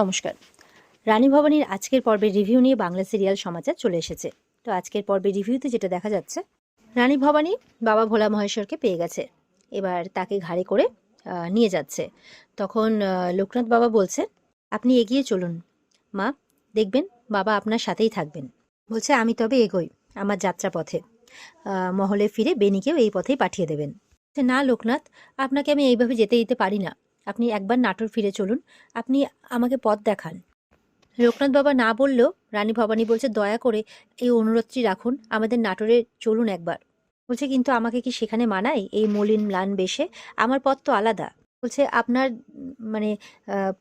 নমস্কার। রানী ভবানীর আজকের পর্বের রিভিউ নিয়ে বাংলা সিরিয়াল সমাচার চলে এসেছে। তো আজকের পর্বের রিভিউতে যেটা দেখা যাচ্ছে, রানী ভবানী বাবা ভোলা মহেশ্বরকে পেয়ে গেছে। এবার তাকে ঘাড়ে করে নিয়ে যাচ্ছে। তখন লোকনাথ বাবা বলছে, আপনি এগিয়ে চলুন। মা, দেখবেন বাবা আপনার সাথেই থাকবেন। বলছে, আমি তবে এগোই আমার যাত্রা পথে মহলে ফিরে বেনিকেও এই পথেই পাঠিয়ে দেবেন। না লোকনাথ, আপনাকে আমি এইভাবে যেতে দিতে পারি না। আপনি একবার নাটোর ফিরে চলুন। আপনি আমাকে পথ দেখান। লোকনাথ বাবা না বললেও রানী ভবানী বলছে, দয়া করে এই অনুরোধটি রাখুন, আমাদের নাটোরে চলুন একবার। বলছে, কিন্তু আমাকে কি সেখানে মানায়? এই মলিন ম্লান বেশে? আমার পথ তো আলাদা। বলছে, আপনার মানে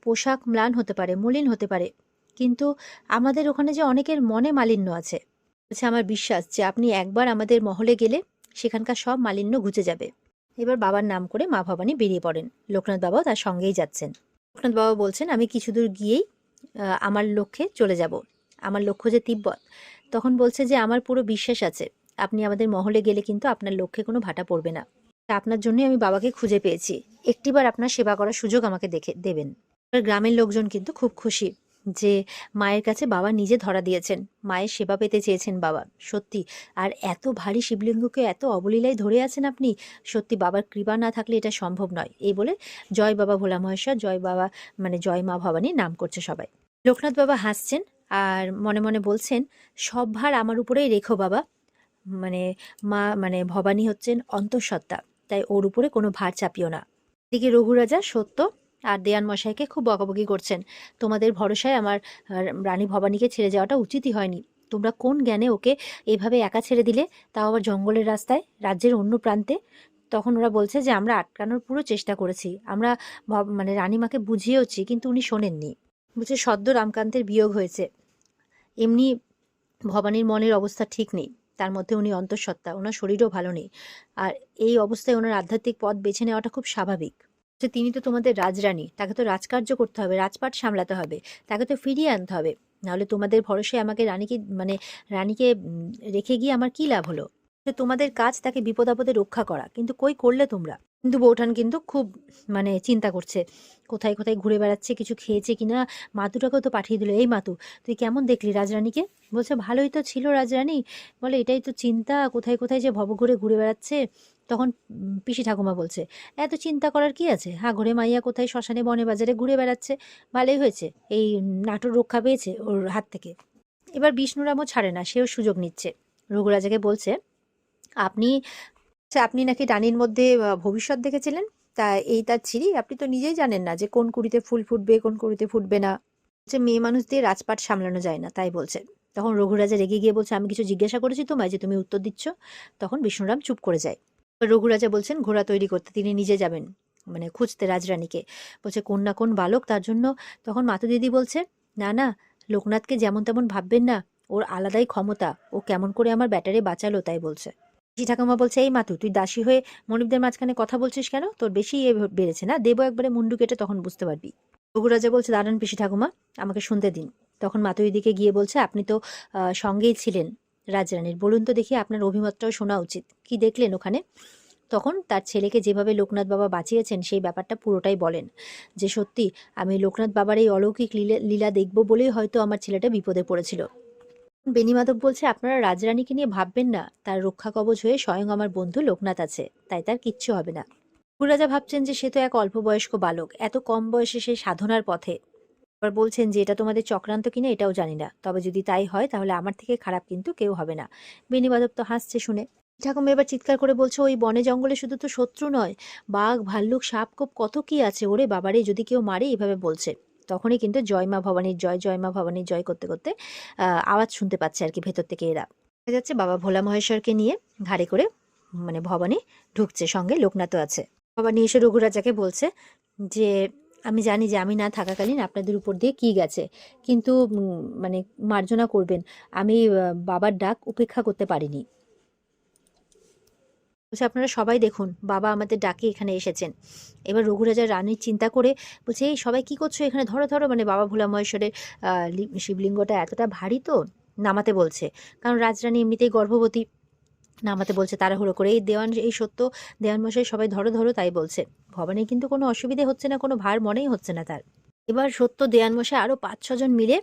পোশাক ম্লান হতে পারে, মলিন হতে পারে, কিন্তু আমাদের ওখানে যে অনেকের মনে মালিন্য আছে। বলছে, আমার বিশ্বাস যে আপনি একবার আমাদের মহলে গেলে সেখানকার সব মালিন্য ঘুচে যাবে। এবার বাবার নাম করে মা ভবানী বেরিয়ে পড়েন। লোকনাথ বাবাও তার সঙ্গেই যাচ্ছেন। লোকনাথ বাবা বলছেন, আমি কিছু দূর গিয়েই আমার লক্ষ্যে চলে যাব। আমার লক্ষ্য যে তিব্বত, তখন বলছে যে আমার পুরো বিশ্বাস আছে। আপনি আমাদের মহলে গেলে কিন্তু আপনার লক্ষ্যে কোনো ভাটা পড়বে না। তা আপনার জন্যই আমি বাবাকে খুঁজে পেয়েছি। একটিবার আপনার সেবা করার সুযোগ আমাকে দেখে, দেবেন। গ্রামের লোকজন কিন্তু খুব খুশি। যে মায়ের কাছে বাবা নিজে ধরা দিয়েছেন। মায়ের সেবা পেতে চেয়েছেন বাবা। সত্যি, আর এত ভারী শিবলিঙ্গকে এত অবলীলায় ধরে আছেন আপনি, সত্যি বাবার কৃপা না থাকলে এটা সম্ভব নয়। এই বলে জয় বাবা ভোলা মহেশ্বর, জয় বাবা মানে জয় মা ভবানী নাম করছে সবাই। লোকনাথ বাবা হাসছেন আর মনে মনে বলছেন, সব ভার আমার উপরেই রেখো বাবা। মানে মা মানে ভবানী হচ্ছেন অন্তঃসত্ত্বা, তাই ওর উপরে কোনো ভার চাপিও না। এদিকে রঘুরাজা সত্য আর দেয়ান মশাইকে খুব বকাবকি করছেন। তোমাদের ভরসায় আমার রানী ভবানীকে ছেড়ে যাওয়াটা উচিতই হয়নি। তোমরা কোন জ্ঞানে ওকে এভাবে একা ছেড়ে দিলে? তাও আবার জঙ্গলের রাস্তায়, রাজ্যের অন্য প্রান্তে? তখন ওরা বলছে যে, আমরা আটকানোর পুরো চেষ্টা করেছি। আমরা মানে রানীমাকে বুঝিয়েওছি, কিন্তু উনি শোনেননি। বলছে সদ্য রামকান্তের বিয়োগ হয়েছে। এমনি ভবানীর মনের অবস্থা ঠিক নেই। তার মধ্যে উনি অন্তঃসত্ত্বা, ওনার শরীরও ভালো নেই। আর এই অবস্থায় ওনার আধ্যাত্মিক পথ বেছে নেওয়াটা খুব স্বাভাবিক। যে তিনি তো তোমাদের রাজরানী, তাকে তো রাজকার্য করতে হবে, রাজপাট সামলাতে হবে, তাকে তো ফিরিয়ে আনতে হবে। নাহলে তোমাদের ভরসায় আমাকে রানীকে মানে রানীকে রেখে গিয়ে আমার কি লাভ হলো? যে তোমাদের কাজ তাকে বিপদ আপদে রক্ষা করা। কিন্তু কই করলে তোমরা? কিন্তু বৌঠান কিন্তু খুব মানে চিন্তা করছে, কোথায় কোথায় ঘুরে বেড়াচ্ছে, কিছু খেয়েছে কিনা? মাতুটাকেও তো পাঠিয়ে দিল, এই মাতু, তুই কেমন দেখলি রাজরানীকে? বলছে, ভালোই তো ছিল রাজরানী। বলে, এটাই তো চিন্তা, কোথায় কোথায় যে ভবঘুরে ঘুরে ঘুরে বেড়াচ্ছে? তখন পিসি ঠাকুমা বলছে, এত চিন্তা করার কি আছে? হা ঘরে মাইয়া কোথায় শ্মশানে বনে বাজারে ঘুরে বেড়াচ্ছে? ভালোই হয়েছে, এই নাটোর রক্ষা পেয়েছে ওর হাত থেকে। এবার বিষ্ণুরামও ছাড়ে না, সেও সুযোগ নিচ্ছে। রঘুরাজাকে বলছে আপনি আচ্ছা, আপনি নাকি রানীর মধ্যে ভবিষ্যৎ দেখেছিলেন? তা এই তার ছিরি আপনি তো নিজেই জানেন না যে কোন কুড়িতে ফুল ফুটবে কোন কুড়িতে ফুটবে না। যে মেয়ে মানুষ দিয়ে রাজপাট সামলানো যায় না তাই বলছে। তখন রঘুরাজা রেগে গিয়ে বলছে আমি কিছু জিজ্ঞাসা করেছি তোমায় যে তুমি উত্তর দিচ্ছ? তখন বিষ্ণুরাম চুপ করে যায়। রঘুরাজা বলছেন ঘোড়া তৈরি করতে তিনি নিজে যাবেন মানে খুঁজতে রাজরানীকে। বলছে কোন না কোন বালক তার জন্য? তখন মাতু দিদি বলছে না না লোকনাথকে যেমন তেমন ভাববেন না ওর আলাদাই ক্ষমতা ও কেমন করে আমার ব্যাটারে বাঁচালো তাই বলছে। পিসি ঠাকুমা বলছে, এই মাতু, তুই দাসী হয়ে মনিবদের মাঝখানে কথা বলছিস কেন? তোর বেশি এ বেড়েছে না? দেবো একবারে মুন্ডু কেটে তখন বুঝতে পারবি। রঘুরাজা বলছে দাঁড়ান পিসি ঠাকুমা, আমাকে শুনতে দিন। তখন মাতুই দিকে গিয়ে বলছে, আপনি তো সঙ্গেই ছিলেন রাজরানীর। বলুন তো দেখি আপনার অভিমতটাও শোনা উচিত। কি দেখলেন ওখানে? তখন তার ছেলেকে যেভাবে লোকনাথ বাবা বাঁচিয়েছেন, সেই ব্যাপারটা পুরোটাই বলেন যে, সত্যি, আমি লোকনাথ বাবার এই অলৌকিক লীলা দেখব বলেই হয়তো আমার ছেলেটা বিপদে পড়েছিল। বেনিমাধব বলছে, আপনারা রাজরানীকে নিয়ে ভাববেন না। তার রক্ষা কবচ হয়ে স্বয়ং আমার বন্ধু লোকনাথ আছে। তাই তার কিচ্ছু হবে না। রাজা ভাবছেন যে সে তো এক অল্প বয়স্ক বালক। এত কম বয়সে সে সাধনার পথে। আবার বলছেন যে, এটা তোমাদের চক্রান্ত কিনা এটাও জানি না। তবে যদি তাই হয়, তাহলে আমার থেকে খারাপ কিন্তু কেউ হবে না। বেনিমাধব তো হাসছে শুনে। ঠাকুমা এবার চিৎকার করে বলছে, ওই বনে জঙ্গলে শুধু তো শত্রু নয়, বাঘ, ভাল্লুক সাপ কোপ কত কি আছে? ওরে বাবারে, যদি কেউ মারে এভাবে বলছে। তখনই কিন্তু জয় মা ভবানীর জয় জয় মা ভবানীর জয় করতে করতে আওয়াজ শুনতে পাচ্ছে আর কি ভেতর থেকে এরা। দেখা যাচ্ছে বাবা ভোলা মহেশ্বরকে নিয়ে ঘাড়ে করে মানে ভবানী ঢুকছে, সঙ্গে লোকনাথও আছে। ভবানী এসে রঘুরাজাকে বলছে যে, আমি জানি যে আমি না থাকাকালীন আপনাদের উপর দিয়ে কি গেছে, কিন্তু মানে মার্জনা করবেন। আমি বাবার ডাক উপেক্ষা করতে পারিনি। বলছে, আপনারা সবাই দেখুন, বাবা আমাদের ডাকে এখানে এসেছেন। এবার রঘুরাজা রানীর চিন্তা করে বলছে, এই সবাই কি করছ এখানে? ধরো ধরো মানে বাবা ভোলা মহেশ্বরের শিবলিঙ্গটা এতটা ভারী তো? নামাতে বলছে। কারণ রাজরানী এমনিতেই গর্ভবতী। নামাতে বলছে, তাড়াহুড়ো করে, এই দেওয়ান, এই সত্য, দেওয়ান মশাই সবাই ধরো ধরো, তাই বলছে। ভবানীর কিন্তু কোনো অসুবিধে হচ্ছে না, কোনো ভার মনেই হচ্ছে না তার। এবার সত্য দেয়ান মশাই আরও পাঁচ, ছজন মিলে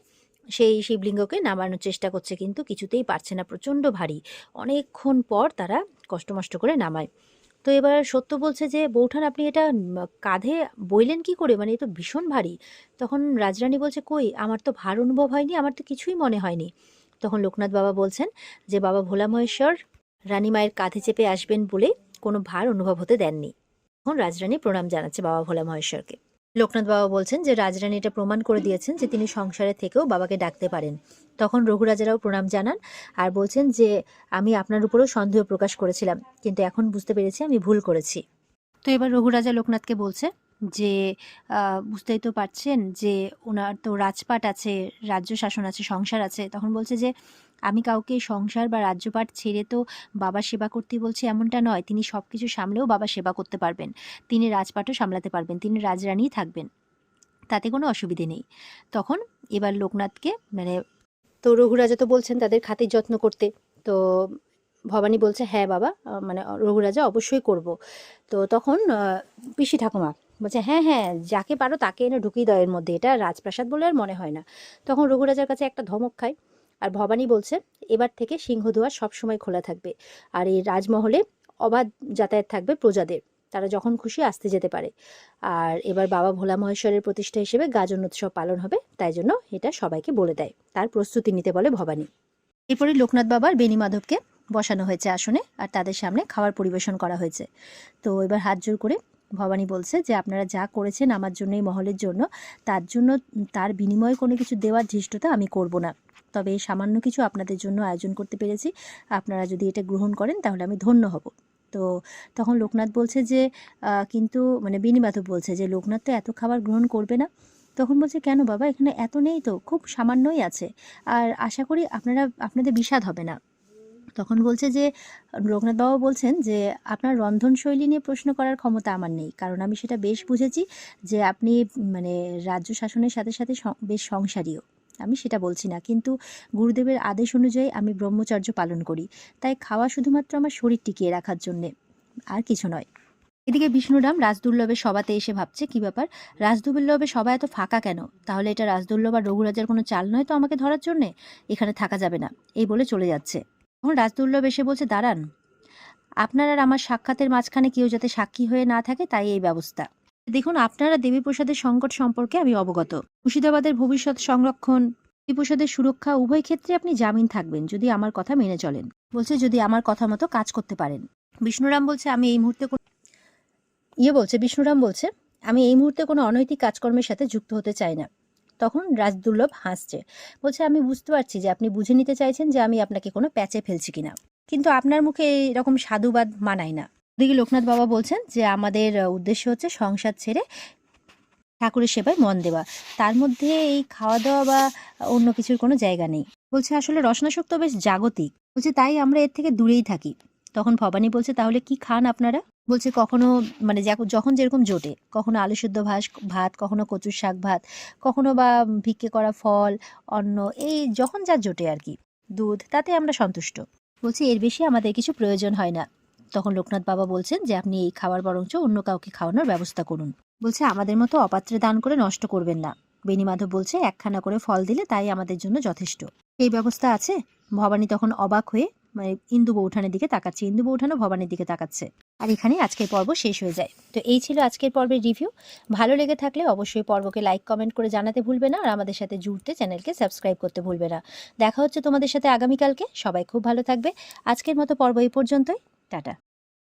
সেই শিবলিঙ্গকে নামানোর চেষ্টা করছে কিন্তু কিছুতেই পারছে না, প্রচণ্ড ভারী। অনেকক্ষণ পর তারা কষ্টমষ্ট করে নামায়। তো এবার সত্য বলছে যে, বৌঠান আপনি এটা কাঁধে বইলেন কি করে? মানে এ তো ভীষণ ভারী। তখন রাজরানী বলছে, কই, আমার তো ভার অনুভব হয়নি, আমার তো কিছুই মনে হয়নি। তখন লোকনাথ বাবা বলছেন যে, বাবা ভোলা মহেশ্বর, রানী মায়ের কাঁধে চেপে আসবেন বলে কোনো ভার অনুভব হতে দেননি। তখন রাজরানী প্রণাম জানাচ্ছে বাবা ভোলা মহেশ্বরকে। লোকনাথ বাবা বলছেন যে, রাজরানী এটা প্রমাণ করে দিয়েছেন যে তিনি সংসারে থেকেও বাবাকে ডাকতে পারেন। তখন রঘুরাজারাও প্রণাম জানান আর বলছেন যে, আমি আপনার উপরেও সন্দেহ প্রকাশ করেছিলাম, কিন্তু এখন বুঝতে পেরেছি আমি ভুল করেছি। তো এবার রঘুরাজা লোকনাথকে বলছে যে বুঝতেই তো পারছেন যে, ওনার তো রাজপাট আছে, রাজ্য শাসন আছে, সংসার আছে। তখন বলছে যে আমি কাউকে সংসার বা রাজ্যপাট ছেড়ে তো বাবা সেবা করতে বলছি এমনটা নয়। তিনি সব কিছু সামলেও বাবা সেবা করতে পারবেন। তিনি রাজপাটও সামলাতে পারবেন। তিনি রাজরানীই থাকবেন। তাতে কোনো অসুবিধে নেই। তখন এবার লোকনাথকে মানে তো রঘুরাজা তো বলছেন তাদের খাতির যত্ন করতে। তো ভবানী বলছে হ্যাঁ বাবা মানে রঘুরাজা অবশ্যই করব। তো তখন পিসি ঠাকুমা বলছে হ্যাঁ হ্যাঁ যাকে পারো তাকে এনে ঢুকিয়ে দাও এর মধ্যে। এটা রাজপ্রাসাদ বলে আর মনে হয় না। তখন রঘুরাজার কাছে একটা ধমক খায়। আর ভবানী বলছে, এবার থেকে সিংহদুয়ার সবসময় খোলা থাকবে। আর এই রাজমহলে অবাধ যাতায়াত থাকবে প্রজাদের। তারা যখন খুশি আসতে যেতে পারে। আর এবার বাবা ভোলা মহেশ্বরের প্রতিষ্ঠা হিসেবে গাজন উৎসব পালন হবে, তাই জন্য এটা সবাইকে বলে দেয়। তার প্রস্তুতি নিতে বলে ভবানী। এরপরে লোকনাথ বাবার বেণী মাধবকে বসানো হয়েছে আসনে, আর তাদের সামনে খাওয়ার পরিবেশন করা হয়েছে। তো এবার হাত জোর করে ভবানী বলছে যে, আপনারা যা করেছেন আমার জন্য, এই মহলের জন্য, তার জন্য, তার বিনিময়ে কোনো কিছু দেওয়ার ধৃষ্টতা আমি করব না। তবে সামান্য কিছু আপনাদের জন্য আয়োজন করতে পেরেছি। আপনারা যদি এটা গ্রহণ করেন, তাহলে আমি ধন্য হব। তো তখন লোকনাথ বলছে যে কিন্তু মানে বিনিমাধব বলছে যে, লোকনাথ তো এত খাবার গ্রহণ করবে না। তখন বলছে, কেন বাবা? এখানে এত নেই তো, খুব সামান্যই আছে। আর আশা করি আপনারা, আপনাদের বিষাদ হবে না। তখন বলছে যে, লোকনাথ বাবা বলছেন যে, আপনার রন্ধনশৈলী নিয়ে প্রশ্ন করার ক্ষমতা আমার নেই। কারণ আমি সেটা বেশ বুঝেছি যে, আপনি মানে রাজ্য শাসনের সাথে সাথে বেশ সংসারীয় আমি সেটা বলছি না। কিন্তু গুরুদেবের আদেশ অনুযায়ী আমি ব্রহ্মচর্য পালন করি। তাই খাওয়া শুধুমাত্র আমার শরীর টিকিয়ে রাখার জন্যে, আর কিছু নয়। এদিকে বিষ্ণুরাম রাজদুর্লভের সভাতে এসে ভাবছে, কি ব্যাপার? রাজদুর্লভের সভা এত ফাঁকা কেন? তাহলে এটা রাজদুর্লভ আর রঘুরাজার কোনো চাল নয় তো আমাকে ধরার জন্যে? এখানে থাকা যাবে না। এই বলে চলে যাচ্ছে। তখন রাজদুর্লভ এসে বলছে, দাঁড়ান। আপনার আর আমার সাক্ষাতের মাঝখানে কেউ যাতে সাক্ষী হয়ে না থাকে, তাই এই ব্যবস্থা। দেখুন, আপনারা দেবীপ্রসাদের সংকট সম্পর্কে আমি অবগত। মুর্শিদাবাদের ভবিষ্যৎ সংরক্ষণ দেবীপ্রসাদের সুরক্ষা, উভয় ক্ষেত্রে আপনি জামিন থাকবেন যদি আমার কথা মেনে চলেন। বলছে, যদি আমার কথা মতো কাজ করতে পারেন। বিষ্ণুরাম বলছে, আমি এই মুহূর্তে ইয়ে বলছে, বিষ্ণুরাম বলছে, আমি এই মুহূর্তে কোনো অনৈতিক কাজকর্মের সাথে যুক্ত হতে চাই না। তখন রাজদুর্লভ হাসছে। বলছে, আমি বুঝতে পারছি যে আপনি বুঝে নিতে চাইছেন যে আমি আপনাকে কোনো প্যাচে ফেলছি কিনা। কিন্তু আপনার মুখে এরকম সাধুবাদ মানায় না। ওদিকে লোকনাথ বাবা বলছেন যে আমাদের উদ্দেশ্য হচ্ছে সংসার ছেড়ে ঠাকুরের সেবায় মন দেওয়া। তার মধ্যে এই খাওয়া দাওয়া বা অন্য কিছুর কোনো জায়গা নেই। বলছে আসলে রসনাশক তো বেশ জাগতিক। বলছে তাই আমরা এর থেকে দূরেই থাকি। তখন ভবানী বলছে, তাহলে কি খান আপনারা? বলছে, কখনো মানে যখন যেরকম জোটে, কখনো আলু সেদ্ধ ভাত ভাত, কখনো কচুর শাক ভাত, কখনো বা ভিক্ষে করা ফল, অন্ন, এই যখন যা জোটে আর কি, দুধ, তাতে আমরা সন্তুষ্ট। বলছি, এর বেশি আমাদের কিছু প্রয়োজন হয় না। তখন লোকনাথ বাবা বলছেন যে, আপনি এই খাবার বরঞ্চ অন্য কাউকে খাওয়ানোর ব্যবস্থা করুন। বলছে, আমাদের মতো অপাত্রে দান করে নষ্ট করবেন না। বেণীমাধব বলছে, একখানা করে ফল দিলে তাই আমাদের জন্য যথেষ্ট। এই ব্যবস্থা আছে? ভবানী তখন অবাক হয়ে মানে ইন্দু বৌঠানের দিকে তাকাচ্ছে ইন্দু বৌঠানও ভবানীর দিকে তাকাচ্ছে। আর এখানে আজকের পর্ব শেষ হয়ে যায়। তো এই ছিল আজকের পর্বের রিভিউ। ভালো লেগে থাকলে অবশ্যই পর্বকে লাইক, কমেন্ট করে জানাতে ভুলবে না, আর আমাদের সাথে জুড়তে চ্যানেলকে সাবস্ক্রাইব করতে ভুলবে না। দেখা হচ্ছে তোমাদের সাথে আগামীকালকে। সবাই খুব ভালো থাকবে। আজকের মতো পর্ব এই পর্যন্তই। Tada.